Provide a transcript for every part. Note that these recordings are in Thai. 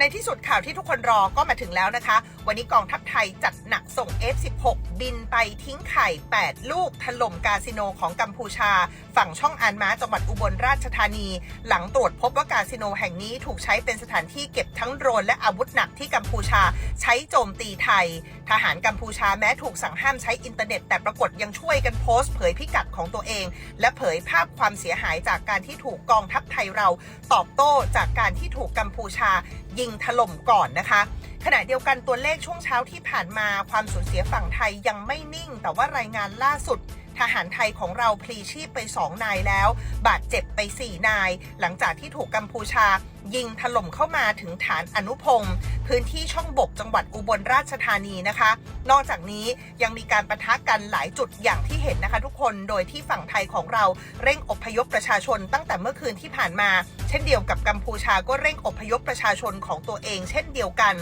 ในที่สุดข่าวที่ทุกคนรอก็มาถึงแล้วนะคะ วันนี้กองทัพไทยจัดหนักส่ง F16 บินไปทิ้งไข่ 8 ลูกถล่มคาสิโนของกัมพูชา ฝั่งช่องอานมาจังหวัดอุบลราชธานี หลังตรวจพบว่าคาสิโนแห่งนี้ถูกใช้เป็นสถานที่เก็บทั้งโดรนและอาวุธหนักที่กัมพูชา ใช้โจมตีไทย ทหารกัมพูชาแม้ถูกสั่งห้ามใช้อินเทอร์เน็ต แต่ปรากฏยังช่วยกันโพสต์เผยพิกัดของตัวเอง และเผยภาพความเสียหายจากการที่ถูกกองทัพไทยเรา ตอบโต้จากการที่ถูกกัมพูชายิงถล่มก่อนนะคะ ขณะเดียวกันตัวเลขช่วงเช้าที่ผ่านมาความสูญเสียฝั่งไทยยังไม่นิ่ง แต่ว่ารายงานล่าสุดทหารไทยของเราพลีชีพไป 2 นายแล้ว บาดเจ็บไป 4 นาย หลังจากที่ถูกกัมพูชา ยิงถล่มเข้ามาถึงฐานอนุพงศ์พื้นที่ช่องบกจังหวัดอุบลราชธานีนะคะ นอกจากนี้ยังมีการประทะกันหลายจุดอย่างที่เห็นนะคะ ทุกคนโดยที่ฝั่งไทยของเราเร่งอพยพประชาชนตั้งแต่เมื่อคืนที่ผ่านมา เช่นเดียวกับกัมพูชาก็เร่งอพยพประชาชนของตัวเอง เช่นเดียวกัน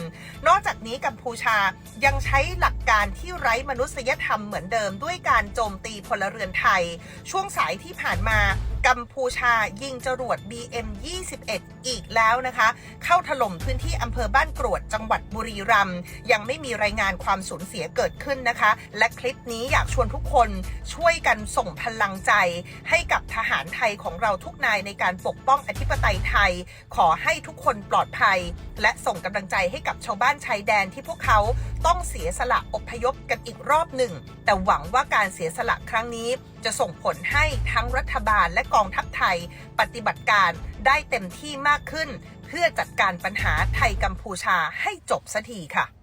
นอกจากนี้กัมพูชายังใช้หลักการที่ไร้มนุษยธรรมเหมือนเดิม ด้วยการโจมตีพลเรือนไทย ช่วงสายที่ผ่านมา กัมพูชายิงจรวด BM 21 อีกแล้วนะคะ เข้าถล่มพื้นที่อำเภอบ้านกรวดจังหวัดบุรีรัมย์ยังไม่มีรายงานความสูญเสียเกิดขึ้นนะคะ และคลิปนี้อยากชวนทุกคนช่วยกันส่งพลังใจ ให้กับทหารไทยของเราทุกนายในการปกป้องอธิปไตยไทย ขอให้ทุกคนปลอดภัย และส่งกำลังใจให้กับชาวบ้านชายแดนที่พวกเขาต้องเสียสละอพยพกันอีกรอบหนึ่ง แต่หวังว่าการเสียสละครั้งนี้ จะส่งผลให้ทั้งรัฐบาลและกองทัพไทย ปฏิบัติการได้เต็มที่มากขึ้น เพื่อจัดการปัญหาไทยกัมพูชาให้จบสักทีค่ะ